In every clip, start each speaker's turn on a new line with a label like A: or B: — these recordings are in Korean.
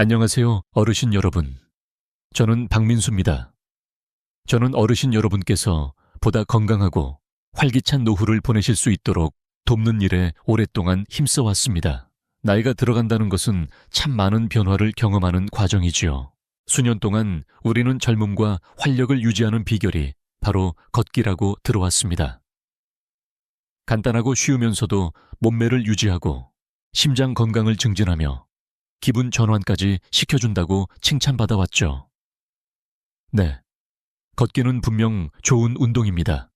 A: 안녕하세요, 어르신 여러분. 저는 박민수입니다. 저는 어르신 여러분께서 보다 건강하고 활기찬 노후를 보내실 수 있도록 돕는 일에 오랫동안 힘써 왔습니다. 나이가 들어간다는 것은 참 많은 변화를 경험하는 과정이지요. 수년 동안 우리는 젊음과 활력을 유지하는 비결이 바로 걷기라고 들어왔습니다. 간단하고 쉬우면서도 몸매를 유지하고 심장 건강을 증진하며 기분 전환까지 시켜준다고 칭찬받아 왔죠. 네. 걷기는 분명 좋은 운동입니다.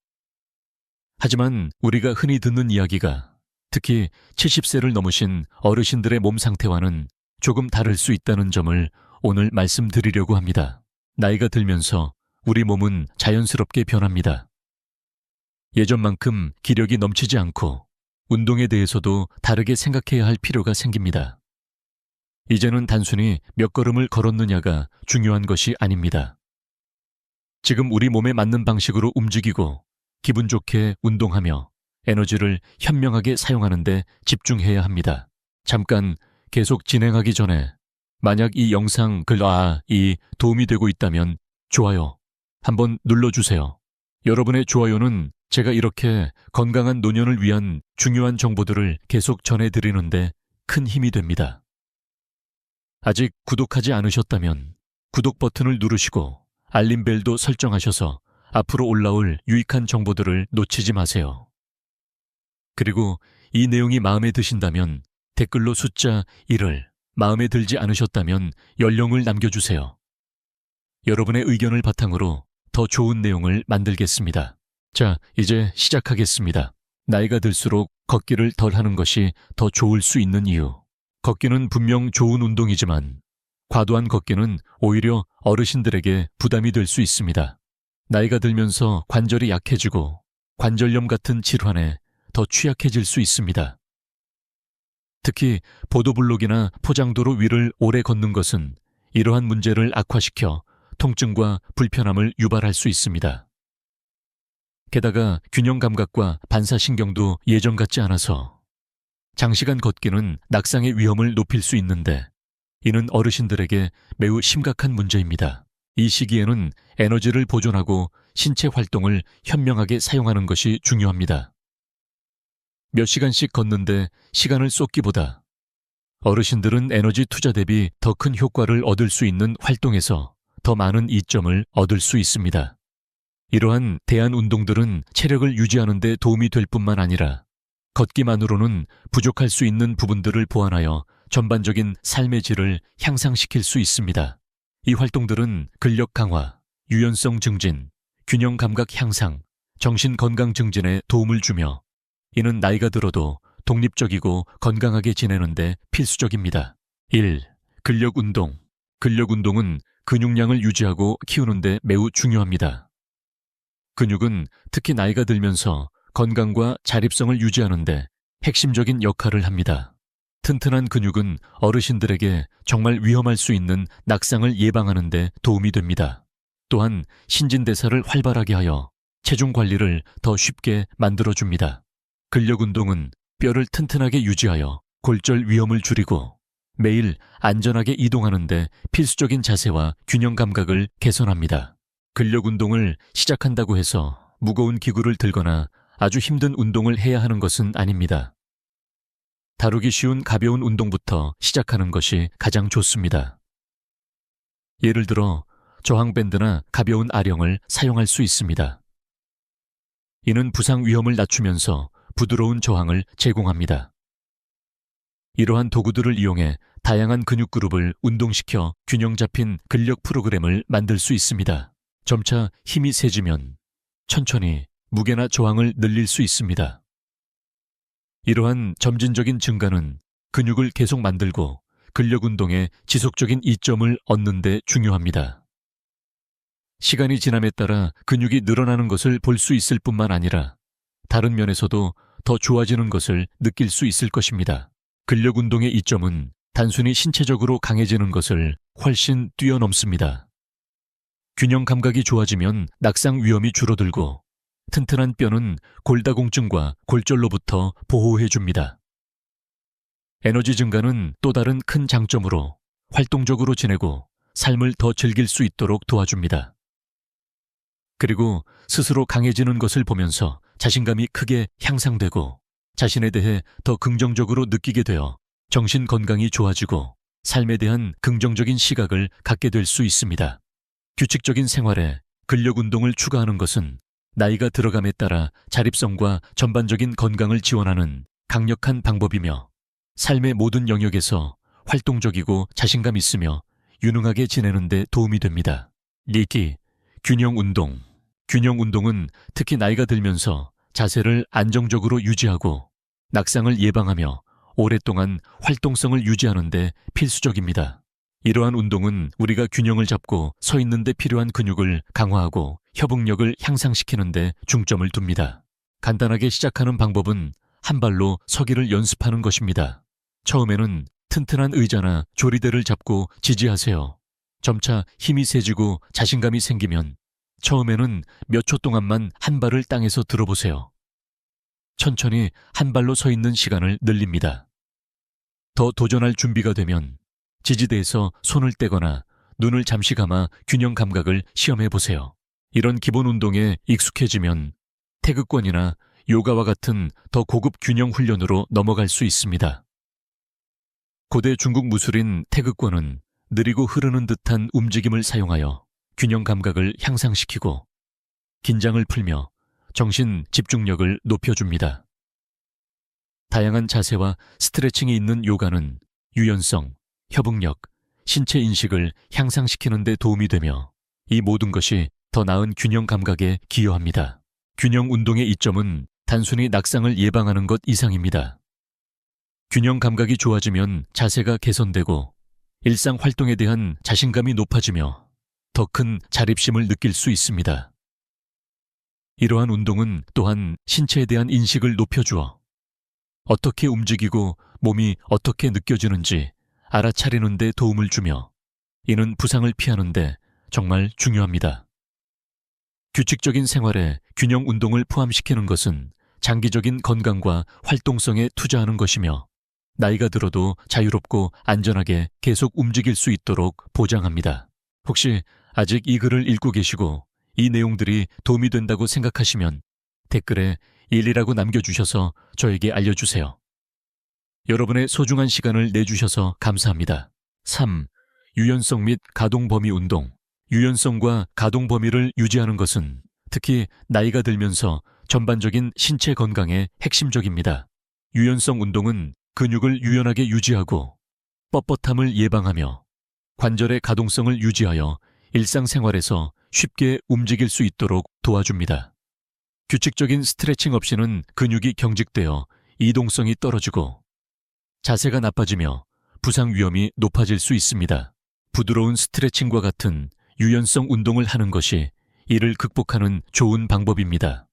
A: 하지만 우리가 흔히 듣는 이야기가 특히 70세를 넘으신 어르신들의 몸 상태와는 조금 다를 수 있다는 점을 오늘 말씀드리려고 합니다. 나이가 들면서 우리 몸은 자연스럽게 변합니다. 예전만큼 기력이 넘치지 않고 운동에 대해서도 다르게 생각해야 할 필요가 생깁니다. 이제는 단순히 몇 걸음을 걸었느냐가 중요한 것이 아닙니다. 지금 우리 몸에 맞는 방식으로 움직이고 기분 좋게 운동하며 에너지를 현명하게 사용하는데 집중해야 합니다. 잠깐 계속 진행하기 전에 만약 이 영상 글 아 이 도움이 되고 있다면 좋아요 한번 눌러주세요. 여러분의 좋아요는 제가 이렇게 건강한 노년을 위한 중요한 정보들을 계속 전해드리는데 큰 힘이 됩니다. 아직 구독하지 않으셨다면 구독 버튼을 누르시고 알림벨도 설정하셔서 앞으로 올라올 유익한 정보들을 놓치지 마세요. 그리고 이 내용이 마음에 드신다면 댓글로 숫자 1을 마음에 들지 않으셨다면 연령을 남겨주세요. 여러분의 의견을 바탕으로 더 좋은 내용을 만들겠습니다. 자, 이제 시작하겠습니다. 나이가 들수록 걷기를 덜 하는 것이 더 좋을 수 있는 이유. 걷기는 분명 좋은 운동이지만 과도한 걷기는 오히려 어르신들에게 부담이 될 수 있습니다. 나이가 들면서 관절이 약해지고 관절염 같은 질환에 더 취약해질 수 있습니다. 특히 보도블록이나 포장도로 위를 오래 걷는 것은 이러한 문제를 악화시켜 통증과 불편함을 유발할 수 있습니다. 게다가 균형 감각과 반사신경도 예전 같지 않아서 장시간 걷기는 낙상의 위험을 높일 수 있는데 이는 어르신들에게 매우 심각한 문제입니다. 이 시기에는 에너지를 보존하고 신체 활동을 현명하게 사용하는 것이 중요합니다. 몇 시간씩 걷는데 시간을 쏟기보다 어르신들은 에너지 투자 대비 더 큰 효과를 얻을 수 있는 활동에서 더 많은 이점을 얻을 수 있습니다. 이러한 대안 운동들은 체력을 유지하는 데 도움이 될 뿐만 아니라 걷기만으로는 부족할 수 있는 부분들을 보완하여 전반적인 삶의 질을 향상시킬 수 있습니다. 이 활동들은 근력 강화, 유연성 증진, 균형 감각 향상, 정신 건강 증진에 도움을 주며 이는 나이가 들어도 독립적이고 건강하게 지내는데 필수적입니다. 1. 근력 운동. 근력 운동은 근육량을 유지하고 키우는데 매우 중요합니다. 근육은 특히 나이가 들면서 건강과 자립성을 유지하는데 핵심적인 역할을 합니다. 튼튼한 근육은 어르신들에게 정말 위험할 수 있는 낙상을 예방하는데 도움이 됩니다. 또한 신진대사를 활발하게 하여 체중 관리를 더 쉽게 만들어줍니다. 근력 운동은 뼈를 튼튼하게 유지하여 골절 위험을 줄이고 매일 안전하게 이동하는데 필수적인 자세와 균형 감각을 개선합니다. 근력 운동을 시작한다고 해서 무거운 기구를 들거나 아주 힘든 운동을 해야 하는 것은 아닙니다. 다루기 쉬운 가벼운 운동부터 시작하는 것이 가장 좋습니다. 예를 들어 저항밴드나 가벼운 아령을 사용할 수 있습니다. 이는 부상 위험을 낮추면서 부드러운 저항을 제공합니다. 이러한 도구들을 이용해 다양한 근육 그룹을 운동시켜 균형 잡힌 근력 프로그램을 만들 수 있습니다. 점차 힘이 세지면 천천히 무게나 저항을 늘릴 수 있습니다. 이러한 점진적인 증가는 근육을 계속 만들고 근력 운동에 지속적인 이점을 얻는 데 중요합니다. 시간이 지남에 따라 근육이 늘어나는 것을 볼 수 있을 뿐만 아니라 다른 면에서도 더 좋아지는 것을 느낄 수 있을 것입니다. 근력 운동의 이점은 단순히 신체적으로 강해지는 것을 훨씬 뛰어넘습니다. 균형 감각이 좋아지면 낙상 위험이 줄어들고 튼튼한 뼈는 골다공증과 골절로부터 보호해 줍니다. 에너지 증가는 또 다른 큰 장점으로 활동적으로 지내고 삶을 더 즐길 수 있도록 도와줍니다. 그리고 스스로 강해지는 것을 보면서 자신감이 크게 향상되고 자신에 대해 더 긍정적으로 느끼게 되어 정신 건강이 좋아지고 삶에 대한 긍정적인 시각을 갖게 될 수 있습니다. 규칙적인 생활에 근력 운동을 추가하는 것은 나이가 들어감에 따라 자립성과 전반적인 건강을 지원하는 강력한 방법이며 삶의 모든 영역에서 활동적이고 자신감 있으며 유능하게 지내는 데 도움이 됩니다. 리키, 균형 운동. 균형 운동은 특히 나이가 들면서 자세를 안정적으로 유지하고 낙상을 예방하며 오랫동안 활동성을 유지하는 데 필수적입니다. 이러한 운동은 우리가 균형을 잡고 서 있는 데 필요한 근육을 강화하고 협응력을 향상시키는 데 중점을 둡니다. 간단하게 시작하는 방법은 한 발로 서기를 연습하는 것입니다. 처음에는 튼튼한 의자나 조리대를 잡고 지지하세요. 점차 힘이 세지고 자신감이 생기면 처음에는 몇 초 동안만 한 발을 땅에서 들어보세요. 천천히 한 발로 서 있는 시간을 늘립니다. 더 도전할 준비가 되면 지지대에서 손을 떼거나 눈을 잠시 감아 균형 감각을 시험해 보세요. 이런 기본 운동에 익숙해지면 태극권이나 요가와 같은 더 고급 균형 훈련으로 넘어갈 수 있습니다. 고대 중국 무술인 태극권은 느리고 흐르는 듯한 움직임을 사용하여 균형 감각을 향상시키고 긴장을 풀며 정신 집중력을 높여줍니다. 다양한 자세와 스트레칭이 있는 요가는 유연성, 협응력, 신체 인식을 향상시키는 데 도움이 되며 이 모든 것이 더 나은 균형 감각에 기여합니다. 균형 운동의 이점은 단순히 낙상을 예방하는 것 이상입니다. 균형 감각이 좋아지면 자세가 개선되고 일상 활동에 대한 자신감이 높아지며 더 큰 자립심을 느낄 수 있습니다. 이러한 운동은 또한 신체에 대한 인식을 높여주어 어떻게 움직이고 몸이 어떻게 느껴지는지 알아차리는 데 도움을 주며 이는 부상을 피하는 데 정말 중요합니다. 규칙적인 생활에 균형 운동을 포함시키는 것은 장기적인 건강과 활동성에 투자하는 것이며 나이가 들어도 자유롭고 안전하게 계속 움직일 수 있도록 보장합니다. 혹시 아직 이 글을 읽고 계시고 이 내용들이 도움이 된다고 생각하시면 댓글에 1이라고 남겨주셔서 저에게 알려주세요. 여러분의 소중한 시간을 내주셔서 감사합니다. 3. 유연성 및 가동 범위 운동. 유연성과 가동 범위를 유지하는 것은 특히 나이가 들면서 전반적인 신체 건강에 핵심적입니다. 유연성 운동은 근육을 유연하게 유지하고 뻣뻣함을 예방하며 관절의 가동성을 유지하여 일상생활에서 쉽게 움직일 수 있도록 도와줍니다. 규칙적인 스트레칭 없이는 근육이 경직되어 이동성이 떨어지고 자세가 나빠지며 부상 위험이 높아질 수 있습니다. 부드러운 스트레칭과 같은 유연성 운동을 하는 것이 이를 극복하는 좋은 방법입니다.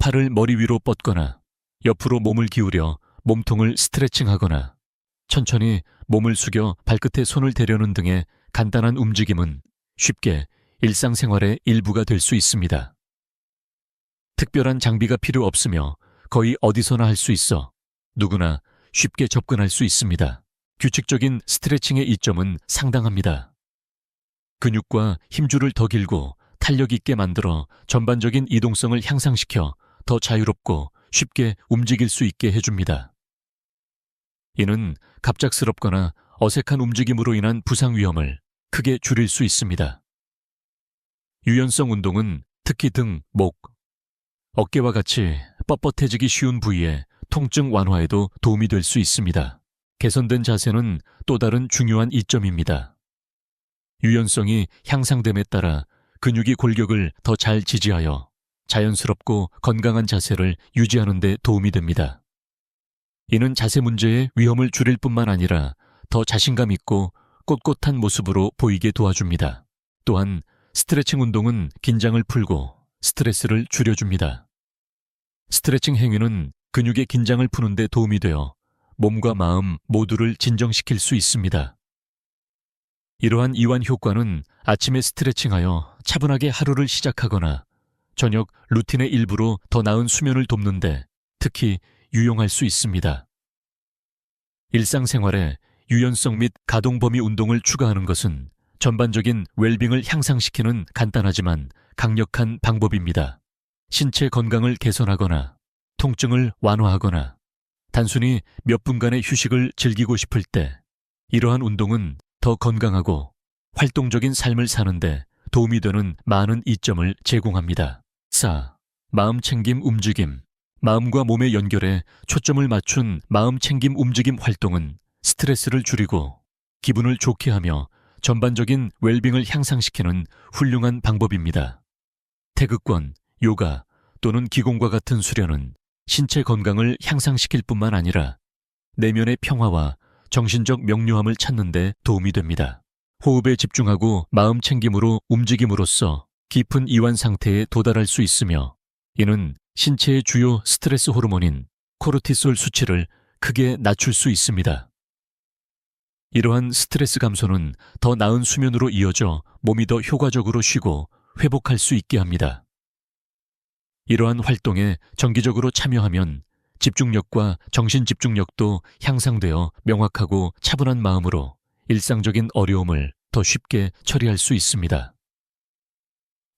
A: 팔을 머리 위로 뻗거나 옆으로 몸을 기울여 몸통을 스트레칭하거나 천천히 몸을 숙여 발끝에 손을 대려는 등의 간단한 움직임은 쉽게 일상생활의 일부가 될 수 있습니다. 특별한 장비가 필요 없으며 거의 어디서나 할 수 있어 누구나 쉽게 접근할 수 있습니다. 규칙적인 스트레칭의 이점은 상당합니다. 근육과 힘줄을 더 길고 탄력 있게 만들어 전반적인 이동성을 향상시켜 더 자유롭고 쉽게 움직일 수 있게 해줍니다. 이는 갑작스럽거나 어색한 움직임으로 인한 부상 위험을 크게 줄일 수 있습니다. 유연성 운동은 특히 등, 목, 어깨와 같이 뻣뻣해지기 쉬운 부위에 통증 완화에도 도움이 될 수 있습니다. 개선된 자세는 또 다른 중요한 이점입니다. 유연성이 향상됨에 따라 근육이 골격을 더 잘 지지하여 자연스럽고 건강한 자세를 유지하는 데 도움이 됩니다. 이는 자세 문제의 위험을 줄일 뿐만 아니라 더 자신감 있고 꼿꼿한 모습으로 보이게 도와줍니다. 또한 스트레칭 운동은 긴장을 풀고 스트레스를 줄여줍니다. 스트레칭 행위는 근육의 긴장을 푸는 데 도움이 되어 몸과 마음 모두를 진정시킬 수 있습니다. 이러한 이완 효과는 아침에 스트레칭하여 차분하게 하루를 시작하거나 저녁 루틴의 일부로 더 나은 수면을 돕는데 특히 유용할 수 있습니다. 일상생활에 유연성 및 가동 범위 운동을 추가하는 것은 전반적인 웰빙을 향상시키는 간단하지만 강력한 방법입니다. 신체 건강을 개선하거나 통증을 완화하거나 단순히 몇 분간의 휴식을 즐기고 싶을 때 이러한 운동은 더 건강하고 활동적인 삶을 사는데 도움이 되는 많은 이점을 제공합니다. 4. 마음 챙김 움직임. 마음과 몸의 연결에 초점을 맞춘 마음 챙김 움직임 활동은 스트레스를 줄이고 기분을 좋게 하며 전반적인 웰빙을 향상시키는 훌륭한 방법입니다. 태극권, 요가 또는 기공과 같은 수련은 신체 건강을 향상시킬 뿐만 아니라 내면의 평화와 정신적 명료함을 찾는 데 도움이 됩니다. 호흡에 집중하고 마음 챙김으로 움직임으로써 깊은 이완 상태에 도달할 수 있으며 이는 신체의 주요 스트레스 호르몬인 코르티솔 수치를 크게 낮출 수 있습니다. 이러한 스트레스 감소는 더 나은 수면으로 이어져 몸이 더 효과적으로 쉬고 회복할 수 있게 합니다. 이러한 활동에 정기적으로 참여하면 집중력과 정신 집중력도 향상되어 명확하고 차분한 마음으로 일상적인 어려움을 더 쉽게 처리할 수 있습니다.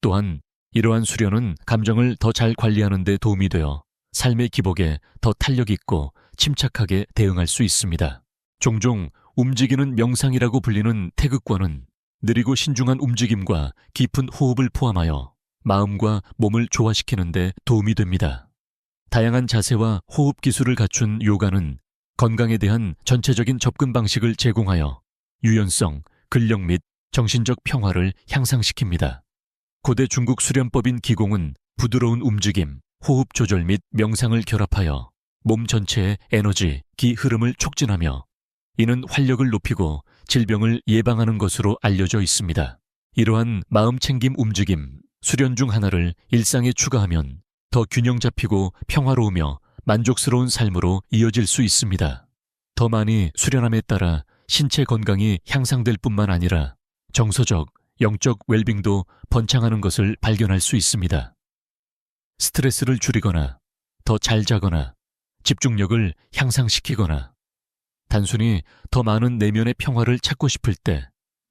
A: 또한 이러한 수련은 감정을 더 잘 관리하는 데 도움이 되어 삶의 기복에 더 탄력 있고 침착하게 대응할 수 있습니다. 종종 움직이는 명상이라고 불리는 태극권은 느리고 신중한 움직임과 깊은 호흡을 포함하여 마음과 몸을 조화시키는 데 도움이 됩니다. 다양한 자세와 호흡 기술을 갖춘 요가는 건강에 대한 전체적인 접근 방식을 제공하여 유연성, 근력 및 정신적 평화를 향상시킵니다. 고대 중국 수련법인 기공은 부드러운 움직임, 호흡 조절 및 명상을 결합하여 몸 전체의 에너지, 기 흐름을 촉진하며 이는 활력을 높이고 질병을 예방하는 것으로 알려져 있습니다. 이러한 마음 챙김 움직임, 수련 중 하나를 일상에 추가하면 더 균형 잡히고 평화로우며 만족스러운 삶으로 이어질 수 있습니다. 더 많이 수련함에 따라 신체 건강이 향상될 뿐만 아니라 정서적, 영적 웰빙도 번창하는 것을 발견할 수 있습니다. 스트레스를 줄이거나 더 잘 자거나 집중력을 향상시키거나 단순히 더 많은 내면의 평화를 찾고 싶을 때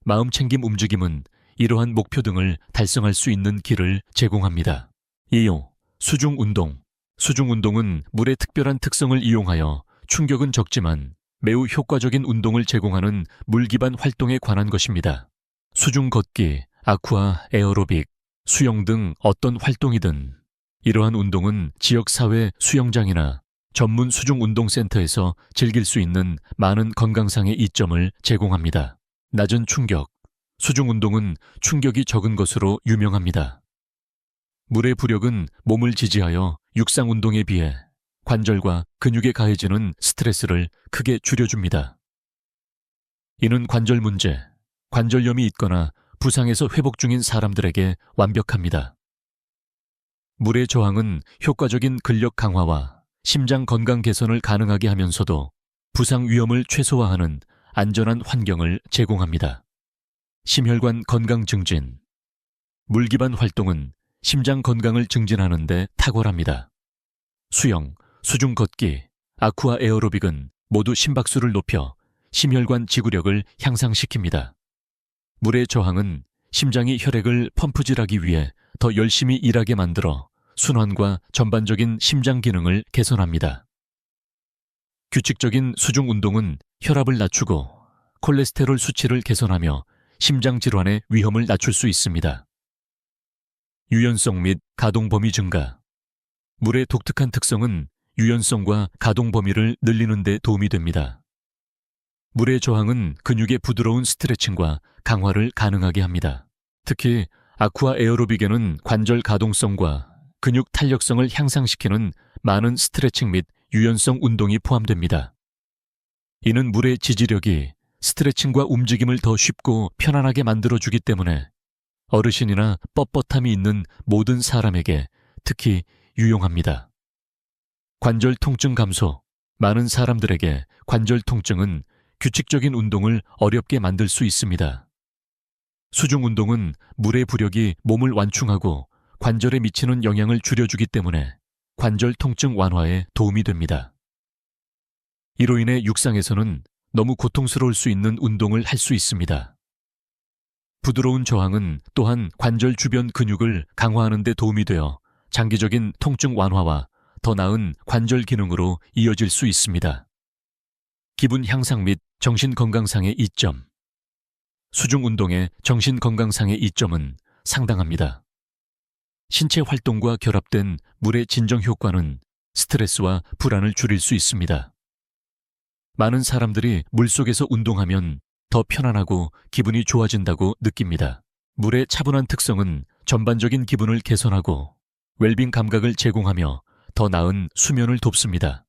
A: 마음 챙김 움직임은 이러한 목표 등을 달성할 수 있는 길을 제공합니다. 2요. 수중 운동. 수중 운동은 물의 특별한 특성을 이용하여 충격은 적지만 매우 효과적인 운동을 제공하는 물 기반 활동에 관한 것입니다. 수중 걷기, 아쿠아, 에어로빅, 수영 등 어떤 활동이든 이러한 운동은 지역사회 수영장이나 전문 수중 운동센터에서 즐길 수 있는 많은 건강상의 이점을 제공합니다. 낮은 충격, 수중 운동은 충격이 적은 것으로 유명합니다. 물의 부력은 몸을 지지하여 육상 운동에 비해 관절과 근육에 가해지는 스트레스를 크게 줄여줍니다. 이는 관절 문제, 관절염이 있거나 부상에서 회복 중인 사람들에게 완벽합니다. 물의 저항은 효과적인 근력 강화와 심장 건강 개선을 가능하게 하면서도 부상 위험을 최소화하는 안전한 환경을 제공합니다. 심혈관 건강 증진. 물 기반 활동은 심장 건강을 증진하는 데 탁월합니다. 수영, 수중 걷기, 아쿠아 에어로빅은 모두 심박수를 높여 심혈관 지구력을 향상시킵니다. 물의 저항은 심장이 혈액을 펌프질하기 위해 더 열심히 일하게 만들어 순환과 전반적인 심장 기능을 개선합니다. 규칙적인 수중 운동은 혈압을 낮추고 콜레스테롤 수치를 개선하며 심장 질환의 위험을 낮출 수 있습니다. 유연성 및 가동 범위 증가. 물의 독특한 특성은 유연성과 가동 범위를 늘리는 데 도움이 됩니다. 물의 저항은 근육의 부드러운 스트레칭과 강화를 가능하게 합니다. 특히 아쿠아 에어로빅에는 관절 가동성과 근육 탄력성을 향상시키는 많은 스트레칭 및 유연성 운동이 포함됩니다. 이는 물의 지지력이 스트레칭과 움직임을 더 쉽고 편안하게 만들어주기 때문에 어르신이나 뻣뻣함이 있는 모든 사람에게 특히 유용합니다. 관절 통증 감소. 많은 사람들에게 관절 통증은 규칙적인 운동을 어렵게 만들 수 있습니다. 수중 운동은 물의 부력이 몸을 완충하고 관절에 미치는 영향을 줄여주기 때문에 관절 통증 완화에 도움이 됩니다. 이로 인해 육상에서는 너무 고통스러울 수 있는 운동을 할 수 있습니다. 부드러운 저항은 또한 관절 주변 근육을 강화하는 데 도움이 되어 장기적인 통증 완화와 더 나은 관절 기능으로 이어질 수 있습니다. 기분 향상 및 정신 건강상의 이점. 수중 운동의 정신 건강상의 이점은 상당합니다. 신체 활동과 결합된 물의 진정 효과는 스트레스와 불안을 줄일 수 있습니다. 많은 사람들이 물 속에서 운동하면 더 편안하고 기분이 좋아진다고 느낍니다. 물의 차분한 특성은 전반적인 기분을 개선하고 웰빙 감각을 제공하며 더 나은 수면을 돕습니다.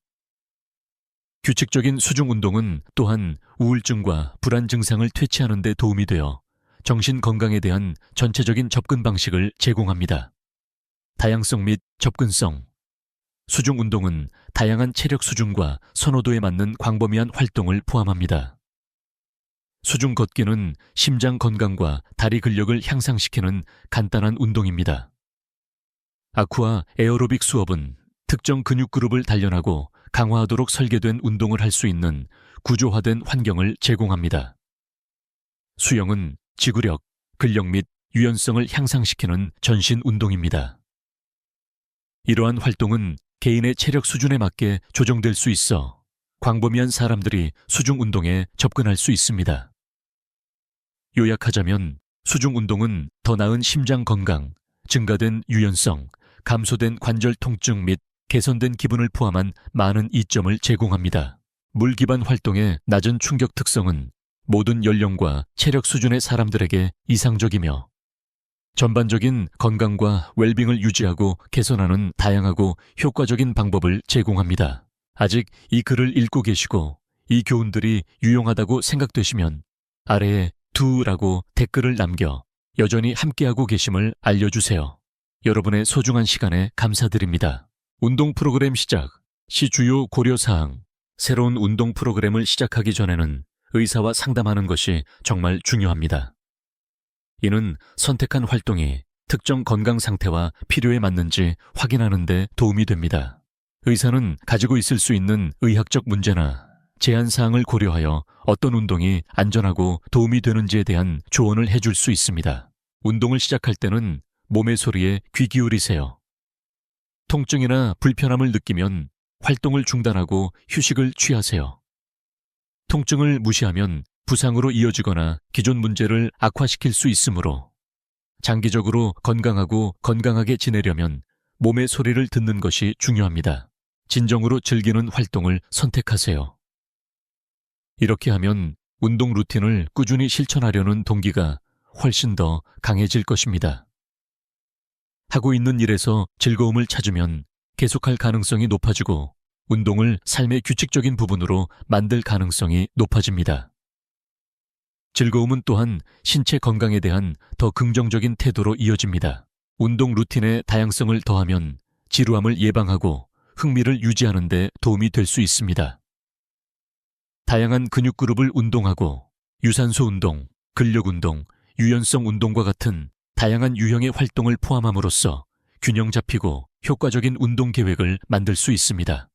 A: 규칙적인 수중 운동은 또한 우울증과 불안 증상을 퇴치하는 데 도움이 되어 정신 건강에 대한 전체적인 접근 방식을 제공합니다. 다양성 및 접근성. 수중 운동은 다양한 체력 수준과 선호도에 맞는 광범위한 활동을 포함합니다. 수중 걷기는 심장 건강과 다리 근력을 향상시키는 간단한 운동입니다. 아쿠아 에어로빅 수업은 특정 근육 그룹을 단련하고 강화하도록 설계된 운동을 할 수 있는 구조화된 환경을 제공합니다. 수영은 지구력, 근력 및 유연성을 향상시키는 전신 운동입니다. 이러한 활동은 개인의 체력 수준에 맞게 조정될 수 있어 광범위한 사람들이 수중 운동에 접근할 수 있습니다. 요약하자면 수중 운동은 더 나은 심장 건강, 증가된 유연성, 감소된 관절 통증 및 개선된 기분을 포함한 많은 이점을 제공합니다. 물 기반 활동의 낮은 충격 특성은 모든 연령과 체력 수준의 사람들에게 이상적이며 전반적인 건강과 웰빙을 유지하고 개선하는 다양하고 효과적인 방법을 제공합니다. 아직 이 글을 읽고 계시고 이 교훈들이 유용하다고 생각되시면 아래에 두라고 댓글을 남겨 여전히 함께하고 계심을 알려주세요. 여러분의 소중한 시간에 감사드립니다. 운동 프로그램 시작, 시 주요 고려사항, 새로운 운동 프로그램을 시작하기 전에는 의사와 상담하는 것이 정말 중요합니다. 이는 선택한 활동이 특정 건강 상태와 필요에 맞는지 확인하는 데 도움이 됩니다. 의사는 가지고 있을 수 있는 의학적 문제나 제한 사항을 고려하여 어떤 운동이 안전하고 도움이 되는지에 대한 조언을 해줄 수 있습니다. 운동을 시작할 때는 몸의 소리에 귀 기울이세요. 통증이나 불편함을 느끼면 활동을 중단하고 휴식을 취하세요. 통증을 무시하면 부상으로 이어지거나 기존 문제를 악화시킬 수 있으므로 장기적으로 건강하고 건강하게 지내려면 몸의 소리를 듣는 것이 중요합니다. 진정으로 즐기는 활동을 선택하세요. 이렇게 하면 운동 루틴을 꾸준히 실천하려는 동기가 훨씬 더 강해질 것입니다. 하고 있는 일에서 즐거움을 찾으면 계속할 가능성이 높아지고 운동을 삶의 규칙적인 부분으로 만들 가능성이 높아집니다. 즐거움은 또한 신체 건강에 대한 더 긍정적인 태도로 이어집니다. 운동 루틴의 다양성을 더하면 지루함을 예방하고 흥미를 유지하는 데 도움이 될 수 있습니다. 다양한 근육 그룹을 운동하고 유산소 운동, 근력 운동, 유연성 운동과 같은 다양한 유형의 활동을 포함함으로써 균형 잡히고 효과적인 운동 계획을 만들 수 있습니다.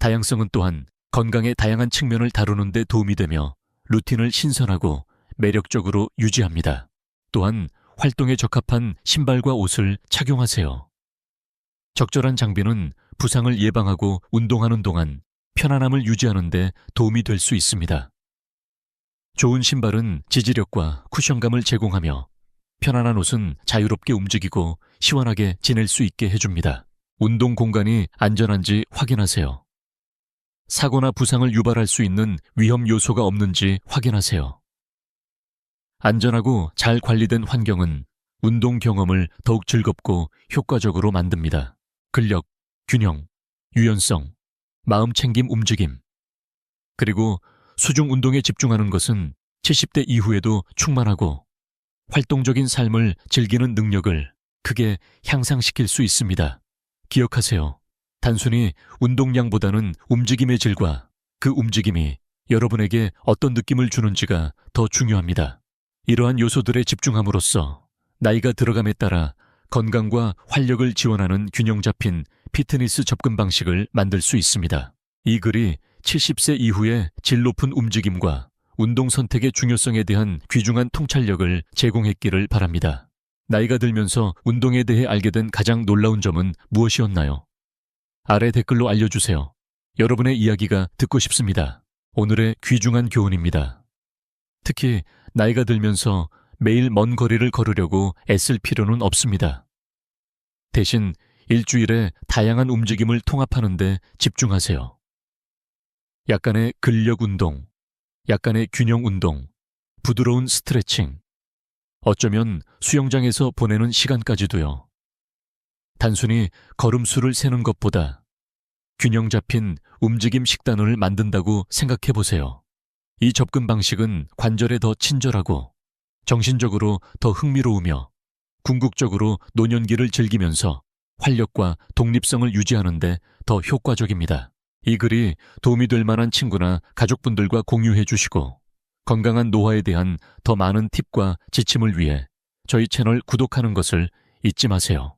A: 다양성은 또한 건강의 다양한 측면을 다루는 데 도움이 되며 루틴을 신선하고 매력적으로 유지합니다. 또한 활동에 적합한 신발과 옷을 착용하세요. 적절한 장비는 부상을 예방하고 운동하는 동안 편안함을 유지하는 데 도움이 될 수 있습니다. 좋은 신발은 지지력과 쿠션감을 제공하며 편안한 옷은 자유롭게 움직이고 시원하게 지낼 수 있게 해줍니다. 운동 공간이 안전한지 확인하세요. 사고나 부상을 유발할 수 있는 위험 요소가 없는지 확인하세요. 안전하고 잘 관리된 환경은 운동 경험을 더욱 즐겁고 효과적으로 만듭니다. 근력, 균형, 유연성, 마음 챙김 움직임. 그리고 수중 운동에 집중하는 것은 70대 이후에도 충만하고 활동적인 삶을 즐기는 능력을 크게 향상시킬 수 있습니다. 기억하세요. 단순히 운동량보다는 움직임의 질과 그 움직임이 여러분에게 어떤 느낌을 주는지가 더 중요합니다. 이러한 요소들에 집중함으로써 나이가 들어감에 따라 건강과 활력을 지원하는 균형 잡힌 피트니스 접근 방식을 만들 수 있습니다. 이 글이 70세 이후의 질 높은 움직임과 운동 선택의 중요성에 대한 귀중한 통찰력을 제공했기를 바랍니다. 나이가 들면서 운동에 대해 알게 된 가장 놀라운 점은 무엇이었나요? 아래 댓글로 알려주세요. 여러분의 이야기가 듣고 싶습니다. 오늘의 귀중한 교훈입니다. 특히 나이가 들면서 매일 먼 거리를 걸으려고 애쓸 필요는 없습니다. 대신 일주일에 다양한 움직임을 통합하는데 집중하세요. 약간의 근력 운동, 약간의 균형 운동, 부드러운 스트레칭, 어쩌면 수영장에서 보내는 시간까지도요. 단순히 걸음수를 세는 것보다 균형 잡힌 움직임 식단을 만든다고 생각해 보세요. 이 접근 방식은 관절에 더 친절하고 정신적으로 더 흥미로우며 궁극적으로 노년기를 즐기면서 활력과 독립성을 유지하는데 더 효과적입니다. 이 글이 도움이 될 만한 친구나 가족분들과 공유해 주시고 건강한 노화에 대한 더 많은 팁과 지침을 위해 저희 채널 구독하는 것을 잊지 마세요.